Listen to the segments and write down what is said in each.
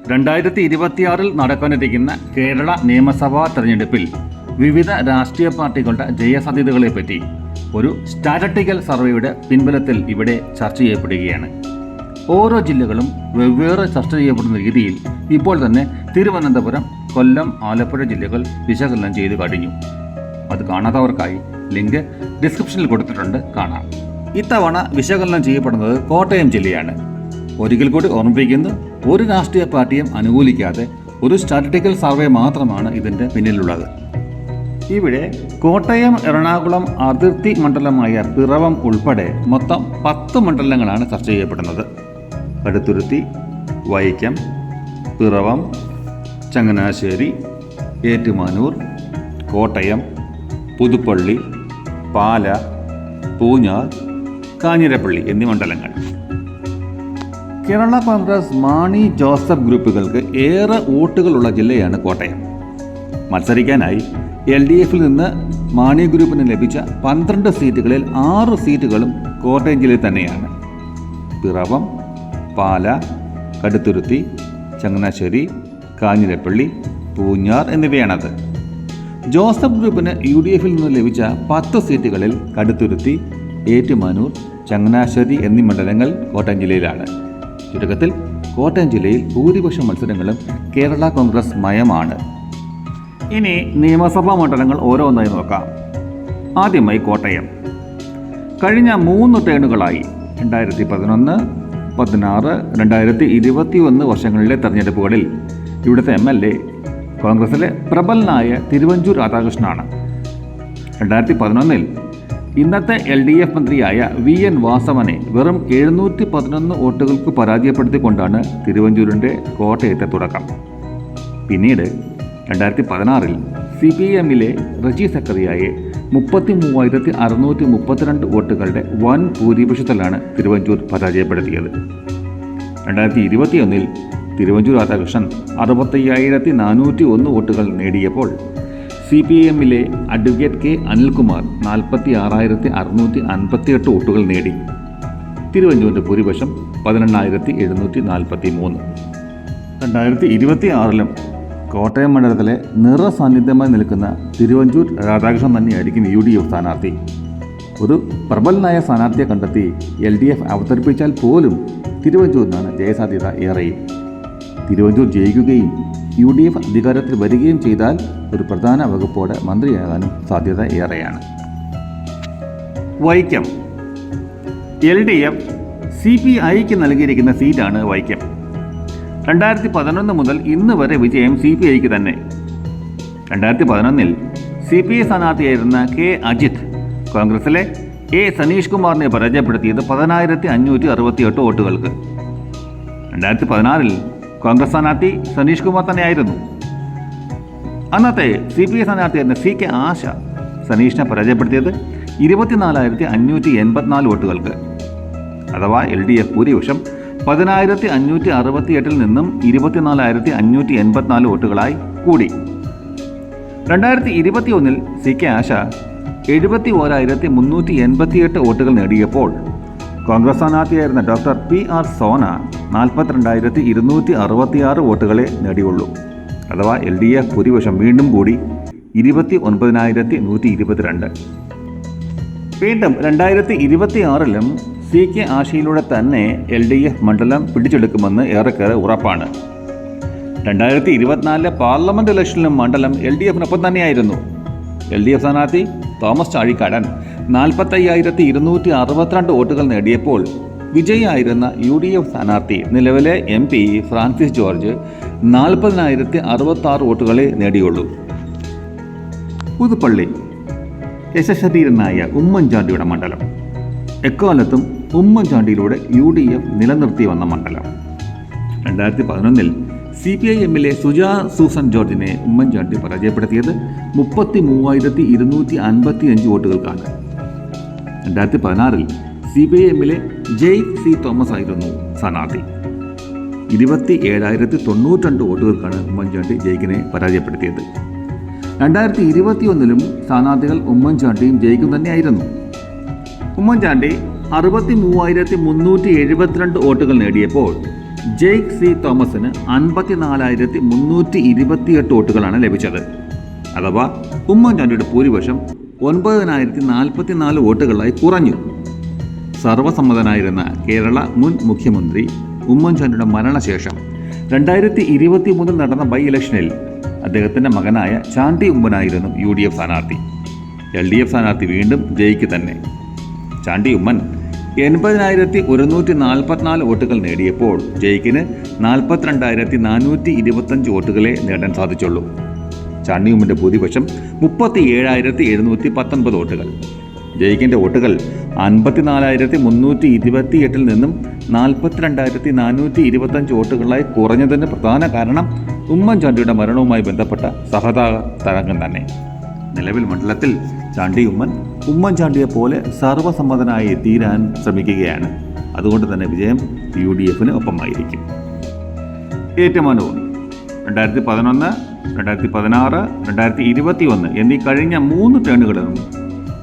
രണ്ടായിരത്തി ഇരുപത്തിയാറിൽ നടക്കാനിരിക്കുന്ന കേരള നിയമസഭാ തെരഞ്ഞെടുപ്പിൽ വിവിധ രാഷ്ട്രീയ പാർട്ടികളുടെ ജയസാധ്യതകളെപ്പറ്റി ഒരു സ്റ്റാറ്ററ്റിക്കൽ സർവേയുടെ പിൻബലത്തിൽ ഇവിടെ ചർച്ച ചെയ്യപ്പെടുകയാണ്. ഓരോ ജില്ലകളും വെവ്വേറെ ചർച്ച ചെയ്യപ്പെടുന്ന രീതിയിൽ ഇപ്പോൾ തന്നെ തിരുവനന്തപുരം കൊല്ലം ആലപ്പുഴ ജില്ലകൾ വിശകലനം ചെയ്തു കഴിഞ്ഞു. അത് കാണാത്തവർക്കായി ലിങ്ക് ഡിസ്ക്രിപ്ഷനിൽ കൊടുത്തിട്ടുണ്ട് കാണാം. ഇത്തവണ വിശകലനം ചെയ്യപ്പെടുന്നത് കോട്ടയം ജില്ലയാണ്. ഒരിക്കൽ കൂടി ഓർമ്മിപ്പിക്കുന്നു ഒരു രാഷ്ട്രീയ പാർട്ടിയും അനുകൂലിക്കാതെ ഒരു സ്റ്റാറ്റിറ്റിക്കൽ സർവേ മാത്രമാണ് ഇതിന്റെ പിന്നിലുള്ളത്. ഇവിടെ കോട്ടയം എറണാകുളം അതിർത്തി മണ്ഡലമായ പിറവം ഉൾപ്പെടെ മൊത്തം പത്ത് മണ്ഡലങ്ങളാണ് ചർച്ച ചെയ്യപ്പെടുന്നത്. കടുത്തുരുത്തി വൈക്കം പിറവം ചങ്ങനാശ്ശേരി ഏറ്റുമാനൂർ കോട്ടയം പുതുപ്പള്ളി പാല പൂഞ്ഞാർ കാഞ്ഞിരപ്പള്ളി എന്നീ മണ്ഡലങ്ങൾ. കേരള കോൺഗ്രസ് മാണി ജോസഫ് ഗ്രൂപ്പുകൾക്ക് ഏറെ വോട്ടുകളുള്ള ജില്ലയാണ് കോട്ടയം. മത്സരിക്കാനായി എൽ ഡി എഫിൽ നിന്ന് മാണി ഗ്രൂപ്പിന് ലഭിച്ച പന്ത്രണ്ട് സീറ്റുകളിൽ ആറ് സീറ്റുകളും കോട്ടയം ജില്ലയിൽ തന്നെയാണ്. പിറവം പാല കടുത്തുരുത്തി ചങ്ങനാശ്ശേരി കാഞ്ഞിരപ്പള്ളി പൂഞ്ഞാർ എന്നിവയാണത്. ജോസഫ് ഗ്രൂപ്പിന് യു ഡി എഫിൽ നിന്ന് ലഭിച്ച പത്ത് സീറ്റുകളിൽ കടുത്തുരുത്തി ഏറ്റുമാനൂർ ചങ്ങനാശ്ശേരി എന്നീ മണ്ഡലങ്ങൾ കോട്ടയം ജില്ലയിലാണ്. ചുരുക്കത്തിൽ കോട്ടയം ജില്ലയിൽ ഭൂരിപക്ഷം മത്സരങ്ങളും കേരള കോൺഗ്രസ് മയമാണ്. ഇനി നിയമസഭാ മണ്ഡലങ്ങൾ ഓരോന്നായി നോക്കാം. ആദ്യമായി കോട്ടയം. കഴിഞ്ഞ മൂന്ന് ടേണുകളായി രണ്ടായിരത്തി പതിനൊന്ന് പതിനാറ് രണ്ടായിരത്തി ഇരുപത്തി ഒന്ന് വർഷങ്ങളിലെ തെരഞ്ഞെടുപ്പുകളിൽ ഇവിടുത്തെ എം എൽ എ കോൺഗ്രസിലെ പ്രബലനായ തിരുവഞ്ചൂർ രാധാകൃഷ്ണനാണ്. രണ്ടായിരത്തി പതിനൊന്നിൽ ഇന്നത്തെ എൽ ഡി എഫ് മന്ത്രിയായ വി എൻ വാസവനെ വെറും എഴുന്നൂറ്റി പതിനൊന്ന് വോട്ടുകൾക്ക് പരാജയപ്പെടുത്തിക്കൊണ്ടാണ് തിരുവഞ്ചൂരിന്റെ കോട്ടയത്തെ തുടക്കം. പിന്നീട് രണ്ടായിരത്തി പതിനാറിൽ സി പി എമ്മിലെ റജി സക്കറിയായെ മുപ്പത്തി മൂവായിരത്തി അറുന്നൂറ്റി മുപ്പത്തിരണ്ട് വോട്ടുകളുടെ വൻ ഭൂരിപക്ഷത്തിലാണ് തിരുവഞ്ചൂർ പരാജയപ്പെടുത്തിയത്. രണ്ടായിരത്തി ഇരുപത്തിയൊന്നിൽ തിരുവഞ്ചൂർ രാധാകൃഷ്ണൻ അറുപത്തയ്യായിരത്തി നാനൂറ്റി ഒന്ന് വോട്ടുകൾ നേടിയപ്പോൾ സി പി എമ്മിലെ അഡ്വക്കേറ്റ് കെ അനിൽകുമാർ നാൽപ്പത്തി ആറായിരത്തി അറുന്നൂറ്റി അൻപത്തിയെട്ട് വോട്ടുകൾ നേടി. തിരുവഞ്ചൂരിന്റെ ഭൂരിപക്ഷം പതിനെണ്ണായിരത്തി എഴുന്നൂറ്റി നാൽപ്പത്തി മൂന്ന് രണ്ടായിരത്തി ഇരുപത്തി ആറിലും കോട്ടയം മണ്ഡലത്തിലെ നിറസാന്നിധ്യമായി നിൽക്കുന്ന തിരുവഞ്ചൂർ രാധാകൃഷ്ണൻ തന്നെയായിരിക്കും യു ഡി എഫ് സ്ഥാനാർത്ഥി. ഒരു പ്രബലനായ സ്ഥാനാർത്ഥിയെ കണ്ടെത്തി എൽ ഡി എഫ് അവതരിപ്പിച്ചാൽ പോലും തിരുവഞ്ചൂരിനാണ് ജയസാധ്യത ഏറെയും. തിരുവഞ്ചൂർ ജയിക്കുകയും യു ഡി എഫ് അധികാരത്തിൽ വരികയും ചെയ്താൽ ഒരു പ്രധാന വകുപ്പോടെ മന്ത്രിയാകാനും സാധ്യത ഏറെയാണ്. Vaikom. L D F C P ഐക്ക് നൽകിയിരിക്കുന്ന സീറ്റാണ് വൈക്കം. രണ്ടായിരത്തി പതിനൊന്ന് മുതൽ ഇന്ന് വരെ വിജയം സി പി ഐക്ക് തന്നെ. രണ്ടായിരത്തി പതിനൊന്നിൽ സി പി ഐ സ്ഥാനാർത്ഥിയായിരുന്ന കെ അജിത് കോൺഗ്രസിലെ എ സനീഷ് കുമാറിനെ പരാജയപ്പെടുത്തിയത് പതിനായിരത്തി അഞ്ഞൂറ്റി അറുപത്തിയെട്ട് വോട്ടുകൾക്ക്. രണ്ടായിരത്തി പതിനാറിൽ കോൺഗ്രസ് സ്ഥാനാർത്ഥി സനീഷ് കുമാർ തന്നെയായിരുന്നു. അന്നത്തെ സി പി ഐ സ്ഥാനാർത്ഥിയായിരുന്ന സി കെ ആശ സനീഷിനെ പരാജയപ്പെടുത്തിയത് ഇരുപത്തിനാലായിരത്തി അഞ്ഞൂറ്റി എൺപത്തിനാല് വോട്ടുകൾക്ക്. അഥവാ എൽ ഡി എഫ് ഭൂരിപക്ഷം പതിനായിരത്തി അഞ്ഞൂറ്റി അറുപത്തി എട്ടിൽ നിന്നും ഇരുപത്തിനാലായിരത്തി അഞ്ഞൂറ്റി എൺപത്തിനാല് വോട്ടുകളായി കൂടി. രണ്ടായിരത്തി ഇരുപത്തി ഒന്നിൽ സി കെ ആശ എഴുപത്തി ഓരായിരത്തി മുന്നൂറ്റി എൺപത്തിയെട്ട് വോട്ടുകൾ നേടിയപ്പോൾ കോൺഗ്രസ് സ്ഥാനാർത്ഥിയായിരുന്ന ഡോക്ടർ പി ആർ സോന നാൽപ്പത്തിരണ്ടായിരത്തി ഇരുന്നൂറ്റി അറുപത്തിയാറ് വോട്ടുകളെ നേടിയുള്ളൂ. അഥവാ എൽ ഡി എഫ് ഭൂരിപക്ഷം വീണ്ടും കൂടി ഇരുപത്തി ഒൻപതിനായിരത്തി നൂറ്റി ഇരുപത്തിരണ്ട് വീണ്ടും രണ്ടായിരത്തി ഇരുപത്തി ആറിലും സി കെ ആശയിലൂടെ തന്നെ എൽ ഡി എഫ് മണ്ഡലം പിടിച്ചെടുക്കുമെന്ന് ഏറെക്കേറെ ഉറപ്പാണ്. രണ്ടായിരത്തി ഇരുപത്തിനാലിലെ പാർലമെന്റ് ഇലക്ഷനിലും മണ്ഡലം എൽ ഡി എഫിനൊപ്പം തന്നെയായിരുന്നു. എൽ ഡി എഫ് സ്ഥാനാർത്ഥി തോമസ് ചാഴിക്കാടൻ നാൽപ്പത്തയ്യായിരത്തി ഇരുന്നൂറ്റി അറുപത്തിരണ്ട് വോട്ടുകൾ നേടിയപ്പോൾ വിജയിയായിരുന്ന യു ഡി എഫ് സ്ഥാനാർത്ഥി നിലവിലെ എം പി ഫ്രാൻസിസ് ജോർജ് നാൽപ്പതിനായിരത്തി അറുപത്തി ആറ് വോട്ടുകളെ നേടിയുള്ളൂ. പുതുപ്പള്ളി യശശരീരനായ ഉമ്മൻചാണ്ടിയുടെ മണ്ഡലം. എക്കാലത്തും ഉമ്മൻചാണ്ടിയിലൂടെ യു ഡി എഫ് നിലനിർത്തി വന്ന മണ്ഡലം. രണ്ടായിരത്തി പതിനൊന്നിൽ സി പി ഐ എമ്മിലെ സുജാ സൂസൻ ജോർജിനെ ഉമ്മൻചാണ്ടി പരാജയപ്പെടുത്തിയത് മുപ്പത്തി മൂവായിരത്തി ഇരുന്നൂറ്റി അൻപത്തി അഞ്ച് വോട്ടുകൾക്കാണ്. രണ്ടായിരത്തി പതിനാറിൽ സി പി ഐ എമ്മിലെ ജെയ് സി തോമസ് ആയിരുന്നു സ്ഥാനാർത്ഥി. ഇരുപത്തി ഏഴായിരത്തി തൊണ്ണൂറ്റി വോട്ടുകൾക്കാണ് ഉമ്മൻചാണ്ടി ജയിക്കിനെ പരാജയപ്പെടുത്തിയത്. രണ്ടായിരത്തി ഇരുപത്തിയൊന്നിലും സ്ഥാനാർത്ഥികൾ ഉമ്മൻചാണ്ടിയും ജയിക്കും തന്നെയായിരുന്നു. ഉമ്മൻചാണ്ടി അറുപത്തി മൂവായിരത്തി മുന്നൂറ്റി എഴുപത്തിരണ്ട് വോട്ടുകൾ നേടിയപ്പോൾ ജെയ്ക് സി തോമസിന് അൻപത്തിനാലായിരത്തി മുന്നൂറ്റി ഇരുപത്തിയെട്ട് വോട്ടുകളാണ് ലഭിച്ചത്. അഥവാ ഉമ്മൻചാണ്ടിയുടെ ഭൂരിപക്ഷം ഒൻപതിനായിരത്തി നാൽപ്പത്തിനാല് വോട്ടുകളായി കുറഞ്ഞു. സർവസമ്മതനായിരുന്ന കേരള മുൻ മുഖ്യമന്ത്രി ഉമ്മൻചാണ്ടിയുടെ മരണശേഷം രണ്ടായിരത്തി ഇരുപത്തി മൂന്നിൽ നടന്ന ബൈ ഇലക്ഷനിൽ അദ്ദേഹത്തിന്റെ മകനായ ചാണ്ടി ഉമ്മനായിരുന്നു യു ഡി എഫ് സ്ഥാനാർത്ഥി. എൽ ഡി എഫ് സ്ഥാനാർത്ഥി വീണ്ടും ജയിക്ക് തന്നെ. ചാണ്ടി ഉമ്മൻ എൺപതിനായിരത്തി ഒരുന്നൂറ്റി നാൽപ്പത്തിനാല് വോട്ടുകൾ നേടിയപ്പോൾ ജയിക്കിന് നാൽപ്പത്തിരണ്ടായിരത്തി നാനൂറ്റി ഇരുപത്തഞ്ച് വോട്ടുകളെ നേടാൻ സാധിച്ചുള്ളൂ. ചാണ്ടി ഉമ്മന്റെ ഭൂരിപക്ഷം മുപ്പത്തി ഏഴായിരത്തി എഴുന്നൂറ്റി പത്തൊൻപത് വോട്ടുകൾ. ജയിക്കിന്റെ വോട്ടുകൾ അൻപത്തിനാലായിരത്തി മുന്നൂറ്റി ഇരുപത്തി എട്ടിൽ നിന്നും നാൽപ്പത്തിരണ്ടായിരത്തി നാനൂറ്റി ഇരുപത്തഞ്ച് വോട്ടുകളായി കുറഞ്ഞതിന് പ്രധാന കാരണം ഉമ്മൻചാണ്ടിയുടെ മരണവുമായി ബന്ധപ്പെട്ട സഹതാപ തരംഗം തന്നെ. നിലവിൽ മണ്ഡലത്തിൽ ചാണ്ടി ഉമ്മൻ ഉമ്മൻചാണ്ടിയെ പോലെ സർവസമ്മതനായി തീരാൻ ശ്രമിക്കുകയാണ്. അതുകൊണ്ട് തന്നെ വിജയം യു ഡി എഫിന് ഒപ്പമായിരിക്കും. ഏറ്റുമാനൂർ രണ്ടായിരത്തി പതിനൊന്ന് രണ്ടായിരത്തി പതിനാറ് രണ്ടായിരത്തി ഇരുപത്തി ഒന്ന് എന്നീ കഴിഞ്ഞ മൂന്ന് ടേണുകളിലും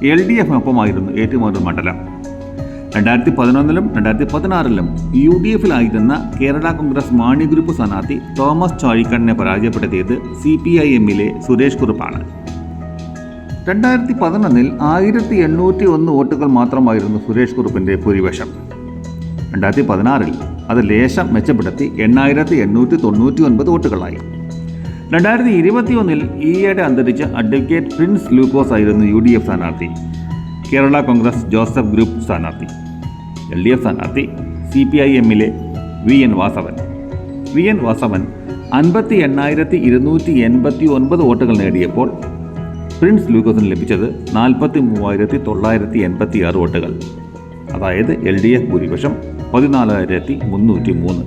എൽ ഡി എഫിനൊപ്പമായിരുന്നു ഏറ്റുമാനൂർ മണ്ഡലം. രണ്ടായിരത്തി പതിനൊന്നിലും രണ്ടായിരത്തി പതിനാറിലും യു ഡി എഫിലായിരുന്ന കേരള കോൺഗ്രസ് മാണി ഗ്രൂപ്പ് സ്ഥാനാർത്ഥി തോമസ് ചാഴിക്കണ്ണിനെ പരാജയപ്പെടുത്തിയത് സി പി ഐ എമ്മിലെ സുരേഷ് കുറുപ്പാണ്. രണ്ടായിരത്തി പതിനൊന്നിൽ ആയിരത്തി എണ്ണൂറ്റി ഒന്ന് വോട്ടുകൾ മാത്രമായിരുന്നു സുരേഷ് കുറുപ്പിന്റെ ഭൂരിപക്ഷം. രണ്ടായിരത്തി പതിനാറിൽ അത് ലേശം മെച്ചപ്പെടുത്തി എണ്ണായിരത്തി എണ്ണൂറ്റി തൊണ്ണൂറ്റി ഒൻപത് വോട്ടുകളായി. രണ്ടായിരത്തി ഇരുപത്തി ഒന്നിൽ ഈയിടെ അന്തരിച്ച അഡ്വക്കേറ്റ് പ്രിൻസ് ലൂക്കോസ് ആയിരുന്നു യു ഡി എഫ് സ്ഥാനാർത്ഥി. കേരള കോൺഗ്രസ് ജോസഫ് ഗ്രൂപ്പ് സ്ഥാനാർത്ഥി. എൽ ഡി എഫ് സ്ഥാനാർത്ഥി സി പി ഐ എമ്മിലെ V N Vasavan. V N Vasavan അൻപത്തി എണ്ണായിരത്തി ഇരുന്നൂറ്റി എൺപത്തി ഒൻപത് വോട്ടുകൾ നേടിയപ്പോൾ പ്രിൻസ് ലൂക്കോസിന് ലഭിച്ചത് നാൽപ്പത്തി മൂവായിരത്തി തൊള്ളായിരത്തി എൺപത്തി ആറ് വോട്ടുകൾ. അതായത് എൽ ഡി എഫ് ഭൂരിപക്ഷം പതിനാലായിരത്തി മുന്നൂറ്റി മൂന്ന്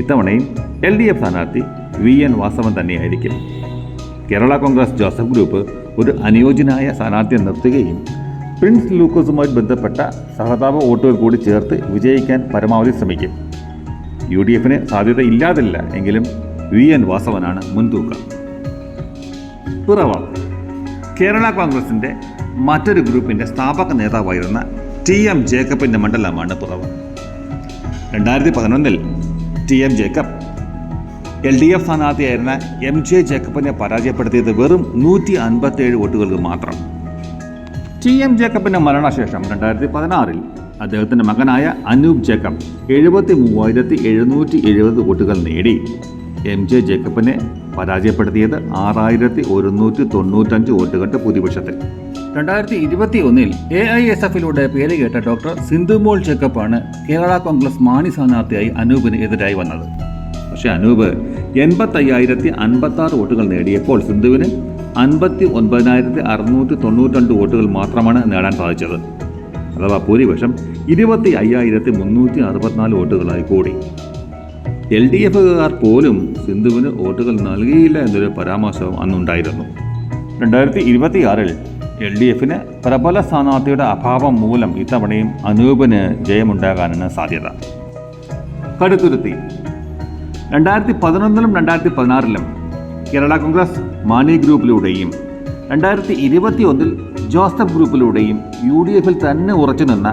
ഇത്തവണയും എൽ ഡി എഫ് സ്ഥാനാർത്ഥി വി എൻ വാസവൻ തന്നെയായിരിക്കും. കേരള കോൺഗ്രസ് ജോസഫ് ഗ്രൂപ്പ് ഒരു അനുയോജ്യനായ സ്ഥാനാർത്ഥിയെ നിർത്തുകയും പ്രിൻസ് ലൂക്കോസുമായി ബന്ധപ്പെട്ട സഹതാപ വോട്ടുകൾ കൂടി ചേർത്ത് വിജയിക്കാൻ പരമാവധി ശ്രമിക്കും. യു ഡി എഫിന് സാധ്യത ഇല്ലാതില്ല എങ്കിലും വി എൻ വാസവനാണ് മുൻതൂക്കം. പിറവ കേരള കോൺഗ്രസിന്റെ മറ്റൊരു ഗ്രൂപ്പിന്റെ സ്ഥാപക നേതാവായിരുന്ന ടി എം ജേക്കബിന്റെ മണ്ഡലമാണ് പിറവ രണ്ടായിരത്തി പതിനൊന്നിൽ T M Jacob L D F സ്ഥാനാർത്ഥിയായിരുന്ന M J ജേക്കബിനെ പരാജയപ്പെടുത്തിയത് വെറും നൂറ്റി അൻപത്തേഴ് വോട്ടുകൾക്ക് മാത്രം. ടി എം ജേക്കബിന്റെ മരണശേഷം രണ്ടായിരത്തി പതിനാറിൽ അദ്ദേഹത്തിന്റെ മകനായ അനൂപ് ജേക്കബ് എഴുപത്തി മൂവായിരത്തി എഴുന്നൂറ്റി എഴുപത് വോട്ടുകൾ നേടി. എം ജെ ജേക്കബിനെ പരാജയപ്പെടുത്തിയത് ആറായിരത്തി ഒരുന്നൂറ്റി തൊണ്ണൂറ്റഞ്ച് വോട്ടുകളുടെ ഭൂരിപക്ഷത്തിൽ. രണ്ടായിരത്തി ഇരുപത്തി ഒന്നിൽ എ ഐ എസ് എഫിലൂടെ പേര് കേട്ട ഡോക്ടർ സിന്ധുമോൾ ജേക്കബാണ് കേരള കോൺഗ്രസ് മാണി സ്ഥാനാർത്ഥിയായി അനൂപിന് എതിരായി വന്നത്. പക്ഷേ അനൂപ് എൺപത്തയ്യായിരത്തി അൻപത്താറ് വോട്ടുകൾ നേടിയപ്പോൾ സിന്ധുവിന് അൻപത്തി ഒൻപതിനായിരത്തി അറുന്നൂറ്റി തൊണ്ണൂറ്റി വോട്ടുകൾ മാത്രമാണ് നേടാൻ സാധിച്ചത്. അഥവാ ഭൂരിപക്ഷം ഇരുപത്തി അയ്യായിരത്തി മുന്നൂറ്റി അറുപത്തിനാല് വോട്ടുകളായി കൂടി. എൽ ഡി എഫുകാർ പോലും സിന്ധുവിന് വോട്ടുകൾ നൽകിയില്ല എന്നൊരു പരാമർശവും അന്നുണ്ടായിരുന്നു. രണ്ടായിരത്തി ഇരുപത്തിയാറിൽ എൽ ഡി എഫിന് പ്രബല സ്ഥാനാർത്ഥിയുടെ അഭാവം മൂലം ഇത്തവണയും അനൂപിന് ജയമുണ്ടാകാനാണ് സാധ്യത. കടുത്തുരുത്തി രണ്ടായിരത്തി പതിനൊന്നിലും രണ്ടായിരത്തി പതിനാറിലും കേരള കോൺഗ്രസ് മാണി ഗ്രൂപ്പിലൂടെയും രണ്ടായിരത്തി ഇരുപത്തി ഒന്നിൽ ജോസഫ് ഗ്രൂപ്പിലൂടെയും യു ഡി എഫിൽ തന്നെ ഉറച്ചു നിന്ന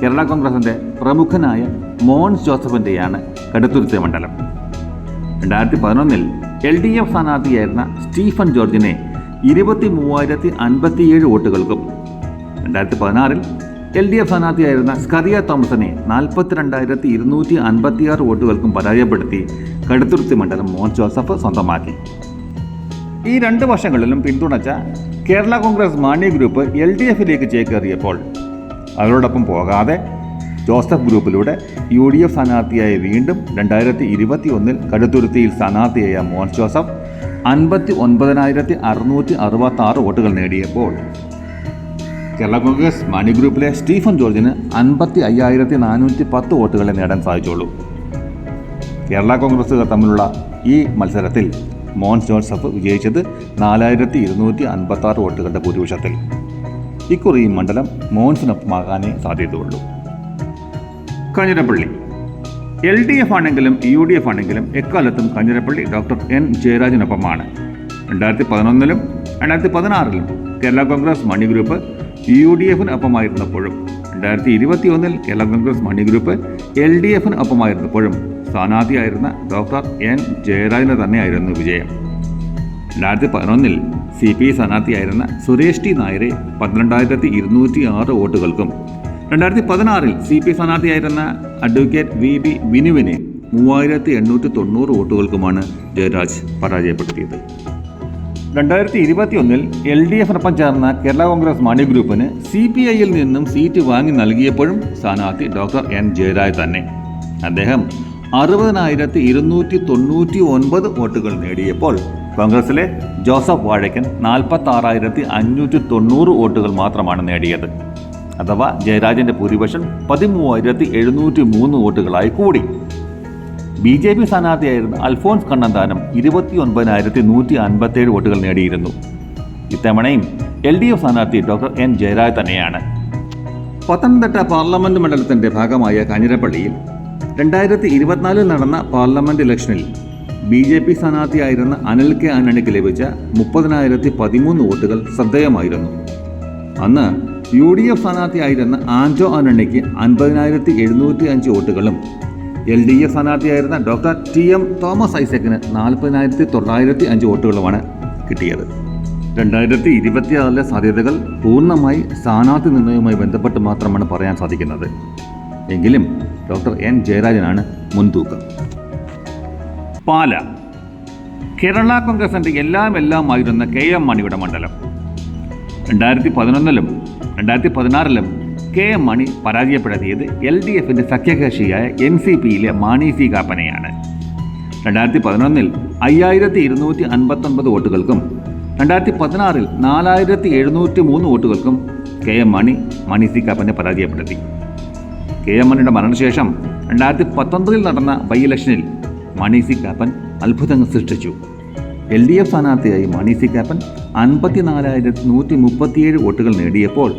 കേരള കോൺഗ്രസിന്റെ പ്രമുഖനായ മോൻസ് ജോസഫിന്റെയാണ് കടുത്തുരുത്തിയ മണ്ഡലം. രണ്ടായിരത്തി പതിനൊന്നിൽ എൽ ഡി എഫ് സ്ഥാനാർത്ഥിയായിരുന്ന സ്റ്റീഫൻ ജോർജിനെ ഇരുപത്തി മൂവായിരത്തി അൻപത്തിയേഴ് വോട്ടുകൾക്കും രണ്ടായിരത്തി പതിനാറിൽ എൽ ഡി എഫ് സ്ഥാനാർത്ഥിയായിരുന്ന സ്കറിയ തോമസിനെ നാൽപ്പത്തിരണ്ടായിരത്തി ഇരുന്നൂറ്റി അൻപത്തിയാറ് വോട്ടുകൾക്കും പരാജയപ്പെടുത്തി കടുത്തുരുത്തി മണ്ഡലം മോൻ ജോസഫ് സ്വന്തമാക്കി. ഈ രണ്ട് വർഷങ്ങളിലും പിന്തുണച്ച Kerala Congress Mani group L D എഫിലേക്ക് ചേക്കേറിയപ്പോൾ അവരോടൊപ്പം പോകാതെ ജോസഫ് ഗ്രൂപ്പിലൂടെ യു ഡി എഫ് സ്ഥാനാർത്ഥിയായി വീണ്ടും രണ്ടായിരത്തി ഇരുപത്തി ഒന്നിൽ കടുത്തുരുത്തിയിൽ സ്ഥാനാർത്ഥിയായ മോൻ ജോസഫ് അൻപത്തി ഒൻപതിനായിരത്തി അറുന്നൂറ്റി അറുപത്തി ആറ് വോട്ടുകൾ നേടിയപ്പോൾ കേരള കോൺഗ്രസ് മാണി ഗ്രൂപ്പിലെ സ്റ്റീഫൻ ജോർജിന് അൻപത്തി അയ്യായിരത്തി നാനൂറ്റി പത്ത് വോട്ടുകളെ നേടാൻ സാധിച്ചുള്ളൂ. കേരള കോൺഗ്രസുകാർ തമ്മിലുള്ള ഈ മത്സരത്തിൽ മോൻസ് ജോസഫ് വിജയിച്ചത് നാലായിരത്തി ഇരുന്നൂറ്റി അൻപത്തി ആറ് വോട്ടുകളുടെ ഭൂരിപക്ഷത്തിൽ. ഇക്കുറി ഈ മണ്ഡലം മോൻസിനൊപ്പമാകാനേ സാധ്യതയുള്ളൂ. കഞ്ഞിരപ്പള്ളി. എൽ ഡി എഫ് ആണെങ്കിലും യു ഡി എഫ് ആണെങ്കിലും എക്കാലത്തും കഞ്ഞിരപ്പള്ളി ഡോക്ടർ എൻ ജയരാജനൊപ്പമാണ്. രണ്ടായിരത്തി പതിനൊന്നിലും രണ്ടായിരത്തി പതിനാറിലും Kerala Congress Mani group U D എഫിന് ഒപ്പമായിരുന്നപ്പോഴും രണ്ടായിരത്തി ഇരുപത്തി ഒന്നിൽ Kerala Congress Mani group L D എഫിന് ഒപ്പമായിരുന്നപ്പോഴും സ്ഥാനാർത്ഥിയായിരുന്ന ഡോക്ടർ എൻ ജയരാജന് തന്നെയായിരുന്നു വിജയം. രണ്ടായിരത്തി പതിനൊന്നിൽ സി പി ഐ സ്ഥാനാർത്ഥിയായിരുന്ന സുരേഷ് ടി നായരെ പന്ത്രണ്ടായിരത്തി ഇരുന്നൂറ്റി ആറ് വോട്ടുകൾക്കും രണ്ടായിരത്തി പതിനാറിൽ സി പി ഐ സ്ഥാനാർത്ഥിയായിരുന്ന അഡ്വക്കേറ്റ് വി ബി ബിനുവിനെ മൂവായിരത്തി എണ്ണൂറ്റി തൊണ്ണൂറ് വോട്ടുകൾക്കുമാണ് ജയരാജ് പരാജയപ്പെടുത്തിയത്. രണ്ടായിരത്തി ഇരുപത്തിയൊന്നിൽ എൽ ഡി എഫിനൊപ്പം ചേർന്ന കേരള കോൺഗ്രസ് മണി ഗ്രൂപ്പിന് സി പി ഐയിൽ നിന്നും സീറ്റ് വാങ്ങി നൽകിയപ്പോഴും സ്ഥാനാർത്ഥി ഡോക്ടർ എൻ ജയരാജ് തന്നെ. അദ്ദേഹം അറുപതിനായിരത്തി ഇരുന്നൂറ്റി തൊണ്ണൂറ്റി ഒൻപത് വോട്ടുകൾ നേടിയപ്പോൾ കോൺഗ്രസിലെ ജോസഫ് വാഴക്കൻ നാൽപ്പത്തി ആറായിരത്തി അഞ്ഞൂറ്റി തൊണ്ണൂറ് വോട്ടുകൾ മാത്രമാണ് നേടിയത്. അഥവാ ജയരാജന്റെ ഭൂരിപക്ഷം പതിമൂവായിരത്തി എഴുന്നൂറ്റി മൂന്ന് വോട്ടുകളായി കൂടി. ബി ജെ പി സ്ഥാനാർത്ഥിയായിരുന്ന അൽഫോൺസ് കണ്ണന്താനം ഇരുപത്തി ഒൻപതിനായിരത്തി നൂറ്റി അൻപത്തേഴ് വോട്ടുകൾ നേടിയിരുന്നു. ഇത്തവണയും എൽ ഡി എഫ് സ്ഥാനാർത്ഥി ഡോക്ടർ എൻ ജയരാജ് തന്നെയാണ്. പത്തനംതിട്ട പാർലമെന്റ് മണ്ഡലത്തിന്റെ ഭാഗമായ കാഞ്ഞിരപ്പള്ളിയിൽ രണ്ടായിരത്തി ഇരുപത്തിനാലിൽ നടന്ന പാർലമെന്റ് ഇലക്ഷനിൽ ബി ജെ പി സ്ഥാനാർത്ഥിയായിരുന്ന അനിൽ കെ ആന്റണിക്ക് ലഭിച്ച മുപ്പതിനായിരത്തി പതിമൂന്ന് വോട്ടുകൾ ശ്രദ്ധേയമായിരുന്നു. അന്ന് യു ഡി എഫ് സ്ഥാനാർത്ഥിയായിരുന്ന ആന്റോ ആന്റണിക്ക് അൻപതിനായിരത്തി എഴുന്നൂറ്റി അഞ്ച് വോട്ടുകളും എൽ ഡി എഫ് സ്ഥാനാർത്ഥിയായിരുന്ന ഡോക്ടർ ടി എം തോമസ് ഐസക്കിന് നാൽപ്പതിനായിരത്തി തൊള്ളായിരത്തി അഞ്ച് വോട്ടുകളുമാണ് കിട്ടിയത്. രണ്ടായിരത്തി ഇരുപത്തിയാറിലെ സാധ്യതകൾ പൂർണമായി സ്ഥാനാർത്ഥി നിർണയവുമായി ബന്ധപ്പെട്ട് മാത്രമാണ് പറയാൻ സാധിക്കുന്നത്. എങ്കിലും ഡോക്ടർ എൻ ജയരാജനാണ് മുൻതൂക്കം. പാല. കേരള കോൺഗ്രസിന്റെ എല്ലാം എല്ലാമായിരുന്ന കെ എം മണിയുടെ മണ്ഡലം. രണ്ടായിരത്തി പതിനൊന്നിലും രണ്ടായിരത്തി പതിനാറിലും കെ എം മണി പരാജയപ്പെടുത്തിയത് എൽ ഡി എഫിന്റെ സഖ്യകക്ഷിയായ എൻ സി പിയിലെ മാണി സി കാപ്പനെയാണ്. രണ്ടായിരത്തി പതിനൊന്നിൽ അയ്യായിരത്തി ഇരുന്നൂറ്റി അൻപത്തൊൻപത് വോട്ടുകൾക്കും രണ്ടായിരത്തി പതിനാറിൽ നാലായിരത്തി എഴുന്നൂറ്റി മൂന്ന് വോട്ടുകൾക്കും K M Mani Mani C കാപ്പനെ പരാജയപ്പെടുത്തി. കെ എം മണിയുടെ മരണശേഷം രണ്ടായിരത്തി പത്തൊൻപതിൽ നടന്ന ബൈ ഇലക്ഷനിൽ മണി സി കാപ്പൻ അത്ഭുതങ്ങൾ സൃഷ്ടിച്ചു. എൽ ഡി എഫ് സ്ഥാനാർത്ഥിയായി മണി സി കാപ്പൻ അൻപത്തിനാലായിരത്തി നൂറ്റി മുപ്പത്തിയേഴ് വോട്ടുകൾ നേടിയപ്പോൾ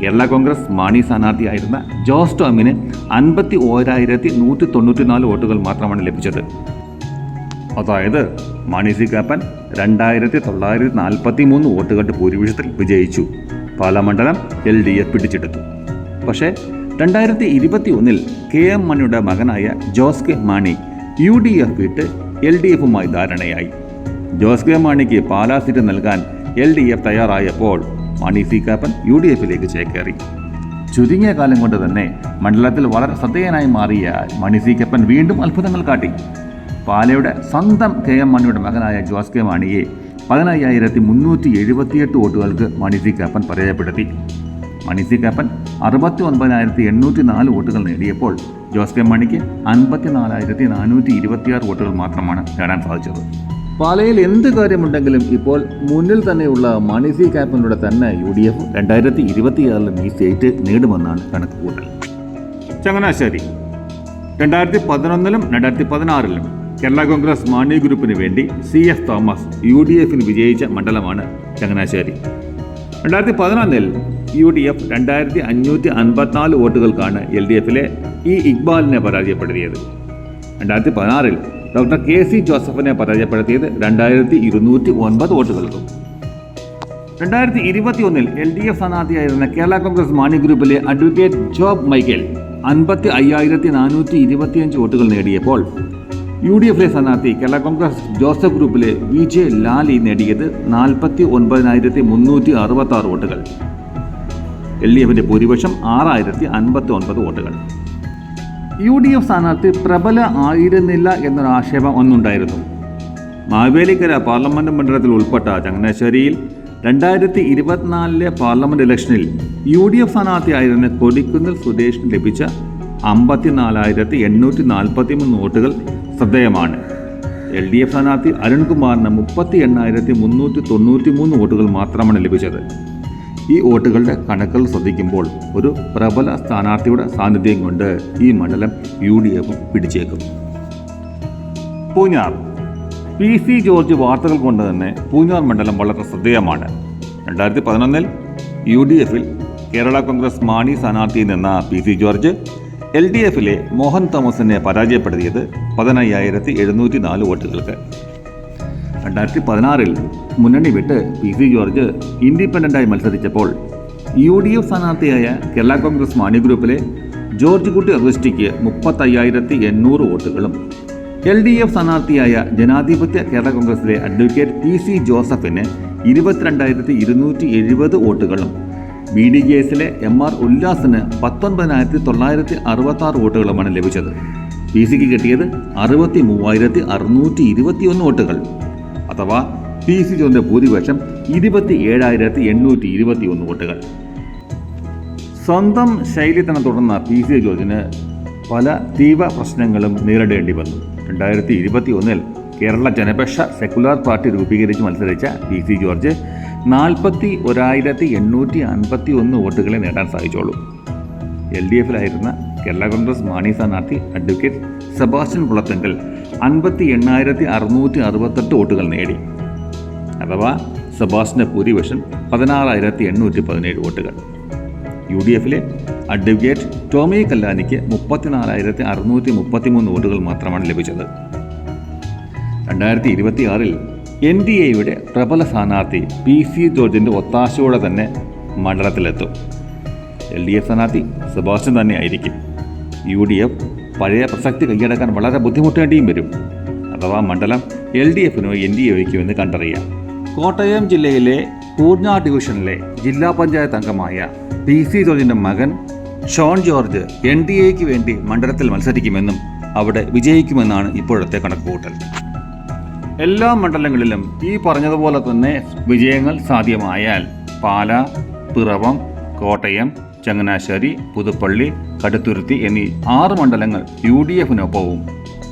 കേരള കോൺഗ്രസ് മാണി സ്ഥാനാർത്ഥിയായിരുന്ന ജോസ് ടോമിന് അൻപത്തി ഓരായിരത്തി നൂറ്റി തൊണ്ണൂറ്റിനാല് വോട്ടുകൾ മാത്രമാണ് ലഭിച്ചത്. അതായത് മാണി സി കാപ്പൻ രണ്ടായിരത്തി തൊള്ളായിരത്തി നാൽപ്പത്തി മൂന്ന് വോട്ടുകളുടെ ഭൂരിപക്ഷത്തിൽ വിജയിച്ചു. പാലാമണ്ഡലം എൽ ഡി എഫ് പിടിച്ചെടുത്തു. പക്ഷേ രണ്ടായിരത്തി ഇരുപത്തി ഒന്നിൽ കെ എം മണിയുടെ മകനായ Jose K Mani U D F വിട്ട് എൽ ഡി എഫുമായി ധാരണയായി. ജോസ് കെ മാണിക്ക് പാലാ സീറ്റ് നൽകാൻ L D F തയ്യാറായപ്പോൾ Mani C Kappan U D എഫിലേക്ക് ചേക്കേറി. ചുരുങ്ങിയ കാലം കൊണ്ട് തന്നെ മണ്ഡലത്തിൽ വളരെ ശ്രദ്ധേയനായി മാറിയ മണി സി കപ്പൻ വീണ്ടും അത്ഭുതങ്ങൾ കാട്ടി. പാലയുടെ സ്വന്തം കെ എം മണിയുടെ മകനായ ജോസ് കെ മാണിയെ പതിനയ്യായിരത്തി മുന്നൂറ്റി എഴുപത്തിയെട്ട് വോട്ടുകൾക്ക് മണി സി കാപ്പൻ പരാജയപ്പെടുത്തി. മണി സി കാപ്പൻ അറുപത്തി ഒൻപതിനായിരത്തി എണ്ണൂറ്റി നാല് വോട്ടുകൾ നേടിയപ്പോൾ ജോസ് കെ മണിക്ക് അൻപത്തിനാലായിരത്തി നാനൂറ്റി ഇരുപത്തിയാറ് വോട്ടുകൾ മാത്രമാണ് നേടാൻ സാധിച്ചത്. പാലയിൽ എന്ത് കാര്യമുണ്ടെങ്കിലും ഇപ്പോൾ മുന്നിൽ തന്നെയുള്ള മണി സി കാപ്പനിലൂടെ തന്നെ യു ഡി എഫ് രണ്ടായിരത്തി ഇരുപത്തിയാറിലും ഈ സീറ്റ് നേടുമെന്നാണ് കണക്കുകൂട്ടൽ. ചങ്ങനാശ്ശേരി രണ്ടായിരത്തി പതിനൊന്നിലും രണ്ടായിരത്തി പതിനാറിലും കേരള കോൺഗ്രസ് മാണി ഗ്രൂപ്പിന് വേണ്ടി C F Thomas U D എഫിന് വിജയിച്ച മണ്ഡലമാണ് ചങ്ങനാശ്ശേരി. രണ്ടായിരത്തി പതിനൊന്നിൽ യു ഡി എഫ് രണ്ടായിരത്തി അഞ്ഞൂറ്റി അൻപത്തിനാല് വോട്ടുകൾക്കാണ് എൽ ഡി എഫിലെ ഇ ഇക്ബാലിനെ പരാജയപ്പെടുത്തിയത്. രണ്ടായിരത്തി പതിനാറിൽ ഡോക്ടർ കെ സി ജോസഫിനെ പരാജയപ്പെടുത്തിയത് രണ്ടായിരത്തി ഇരുന്നൂറ്റി ഒൻപത് വോട്ടുകൾക്കും. രണ്ടായിരത്തി ഇരുപത്തി ഒന്നിൽ എൽ ഡി എഫ് സ്ഥാനാർത്ഥിയായിരുന്ന കേരള കോൺഗ്രസ് മാണി ഗ്രൂപ്പിലെ അഡ്വക്കേറ്റ് ജോബ് മൈക്കേൽ അൻപത്തി അയ്യായിരത്തി നാനൂറ്റി ഇരുപത്തിയഞ്ച് വോട്ടുകൾ നേടിയപ്പോൾ യു ഡി എഫിലെ സ്ഥാനാർത്ഥി കേരള കോൺഗ്രസ് ജോസഫ് ഗ്രൂപ്പിലെ വി ജെ ലാലി നേടിയത് നാൽപ്പത്തി ഒൻപതിനായിരത്തി മുന്നൂറ്റി അറുപത്തി ആറ് വോട്ടുകൾ. എൽ ഡി എഫിന്റെ ഭൂരിപക്ഷം ആറായിരത്തി അൻപത്തി ഒൻപത് വോട്ടുകൾ. യു ഡി എഫ് സ്ഥാനാർത്ഥി പ്രബല ആയിരുന്നില്ല എന്നൊരു ആക്ഷേപം ഒന്നുണ്ടായിരുന്നു മാവേലിക്കര പാർലമെന്റ് മണ്ഡലത്തിൽ ഉൾപ്പെട്ട ചങ്ങനാശ്ശേരിയിൽ രണ്ടായിരത്തി ഇരുപത്തിനാലിലെ പാർലമെന്റ് ഇലക്ഷനിൽ യു ഡി എഫ് സ്ഥാനാർത്ഥിയായിരുന്ന കൊടിക്കുന്നിൽ സുരേഷിന് ലഭിച്ച അമ്പത്തിനാലായിരത്തി എണ്ണൂറ്റി നാൽപ്പത്തി മൂന്ന് വോട്ടുകൾ ശ്രദ്ധേയമാണ്. എൽ ഡി എഫ് സ്ഥാനാർത്ഥി അരുൺകുമാറിന് മുപ്പത്തി എണ്ണായിരത്തി മുന്നൂറ്റി തൊണ്ണൂറ്റി മൂന്ന് വോട്ടുകൾ മാത്രമാണ് ലഭിച്ചത്. ഈ വോട്ടുകളുടെ കണക്കുകൾ ശ്രദ്ധിക്കുമ്പോൾ ഒരു പ്രബല സ്ഥാനാർത്ഥിയുടെ സാന്നിധ്യം കൊണ്ട് ഈ മണ്ഡലം യു ഡി എഫും പിടിച്ചേക്കും. പൂഞ്ഞാർ. പി സി ജോർജ് വാർത്തകൾ കൊണ്ട് തന്നെ പൂഞ്ഞാർ മണ്ഡലം വളരെ ശ്രദ്ധേയമാണ്. രണ്ടായിരത്തി പതിനൊന്നിൽ യു ഡി എഫിൽ കേരള കോൺഗ്രസ് മാണി സ്ഥാനാർത്ഥിയിൽ നിന്ന P C George L D എഫിലെ മോഹൻ തോമസിനെ പരാജയപ്പെടുത്തിയത് പതിനയ്യായിരത്തി എഴുന്നൂറ്റി നാല് വോട്ടുകൾക്ക്. രണ്ടായിരത്തി പതിനാറിൽ മുന്നണി വിട്ട് പി സി ജോർജ് ഇൻഡിപെൻഡന്റായി മത്സരിച്ചപ്പോൾ യു ഡി എഫ് സ്ഥാനാർത്ഥിയായ കേരള കോൺഗ്രസ് മാണി ഗ്രൂപ്പിലെ ജോർജ് കുട്ടി അഗസ്റ്റിക്ക് മുപ്പത്തയ്യായിരത്തി എണ്ണൂറ് വോട്ടുകളും. എൽ ഡി എഫ് സ്ഥാനാർത്ഥിയായ ജനാധിപത്യ കേരള കോൺഗ്രസിലെ അഡ്വക്കേറ്റ് പി സി ജോസഫിന് ഇരുപത്തിരണ്ടായിരത്തി ഇരുന്നൂറ്റി എഴുപത് വോട്ടുകളും. ബി ഡി ജെ എസിലെ എം ആർ ഉല്ലാസിന് പത്തൊൻപതിനായിരത്തി തൊള്ളായിരത്തി അറുപത്തി ആറ് വോട്ടുകളുമാണ് ലഭിച്ചത്. പി സിക്ക് കിട്ടിയത് അറുപത്തി മൂവായിരത്തി അറുന്നൂറ്റി ഇരുപത്തിയൊന്ന് വോട്ടുകൾ. അഥവാ പി സി ജോന്റെ ഭൂരിപക്ഷം ഇരുപത്തി ഏഴായിരത്തി എണ്ണൂറ്റി ഇരുപത്തി ഒന്ന് വോട്ടുകൾ. സ്വന്തം ശൈലി തന്നെ തുടർന്ന പി സി ജോർജിന് പല തീവ്ര പ്രശ്നങ്ങളും നേരിടേണ്ടി വന്നു. രണ്ടായിരത്തി ഇരുപത്തി ഒന്നിൽ കേരള ജനപക്ഷ സെക്കുലർ പാർട്ടി രൂപീകരിച്ച് മത്സരിച്ച പി സി ജോർജ് നാൽപ്പത്തി ഒരായിരത്തി എണ്ണൂറ്റി അൻപത്തി ഒന്ന് വോട്ടുകളെ നേടാൻ സാധിച്ചോളൂ. എൽ ഡി എഫിലായിരുന്ന കേരള കോൺഗ്രസ് മാണി സ്ഥാനാർത്ഥി അഡ്വക്കേറ്റ് സെബാസ്റ്റ്യൻ കുളത്തെങ്കിൽ അൻപത്തി എണ്ണായിരത്തി അറുന്നൂറ്റി അറുപത്തെട്ട് വോട്ടുകൾ നേടി. അഥവാ സെബാസ്റ്റിന്റെ ഭൂരിപക്ഷം പതിനാറായിരത്തി എണ്ണൂറ്റി പതിനേഴ് വോട്ടുകൾ. യു ഡി എഫിലെ അഡ്വക്കേറ്റ് ടോമി കല്ലാനിക്ക് മുപ്പത്തിനാലായിരത്തി അറുന്നൂറ്റി മുപ്പത്തിമൂന്ന് വോട്ടുകൾ മാത്രമാണ് ലഭിച്ചത്. രണ്ടായിരത്തി ഇരുപത്തി ആറിൽ എൻ ഡി എയുടെ പ്രബല സ്ഥാനാർത്ഥി പി സി ജോർജിന്റെ ഒത്താശയോടെ തന്നെ മണ്ഡലത്തിലെത്തും. എൽ ഡി എഫ് സ്ഥാനാർത്ഥി സെബാസ്റ്റ്യൻ തന്നെയായിരിക്കും. യു ഡി എഫ് പഴയ പ്രസക്തി കൈയടക്കാൻ വളരെ ബുദ്ധിമുട്ടേണ്ടിയും വരും. അഥവാ മണ്ഡലം എൽ ഡി എഫിനോ എൻ ഡി എയ്ക്കോ എന്ന് കണ്ടറിയാം. കോട്ടയം ജില്ലയിലെ പൂർണ ഡിവിഷനിലെ ജില്ലാ പഞ്ചായത്ത് അംഗമായ പി സി ജോർജിന്റെ മകൻ ഷോൺ ജോർജ് എൻ ഡി എക്ക് വേണ്ടി മണ്ഡലത്തിൽ മത്സരിക്കുമെന്നും അവിടെ വിജയിക്കുമെന്നാണ് ഇപ്പോഴത്തെ കണക്കുകൂട്ടൽ. എല്ലാ മണ്ഡലങ്ങളിലും ഈ പറഞ്ഞതുപോലെ തന്നെ വിജയങ്ങൾ സാധ്യമായാൽ പാല പിറവം കോട്ടയം ചങ്ങനാശ്ശേരി പുതുപ്പള്ളി കടുത്തുരുത്തി എന്നീ ആറ് മണ്ഡലങ്ങൾ യു ഡി എഫിനൊപ്പവും.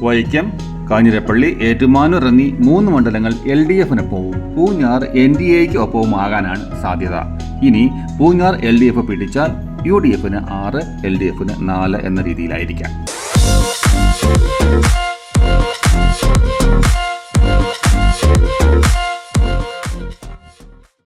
വൈക്കം കാഞ്ഞിരപ്പള്ളി ഏറ്റുമാനൂർ എന്നീ മൂന്ന് മണ്ഡലങ്ങൾ എൽ ഡി എഫിനൊപ്പവും. പൂഞ്ഞാർ എൻ ഡി എക്ക് ഒപ്പവും ആകാനാണ് സാധ്യത. ഇനി പൂഞ്ഞാർ എൽ ഡി എഫ് പിടിച്ചാൽ യു ഡി എഫിന് ആറ് എൽ ഡി എഫിന് നാല് എന്ന രീതിയിലായിരിക്കാം.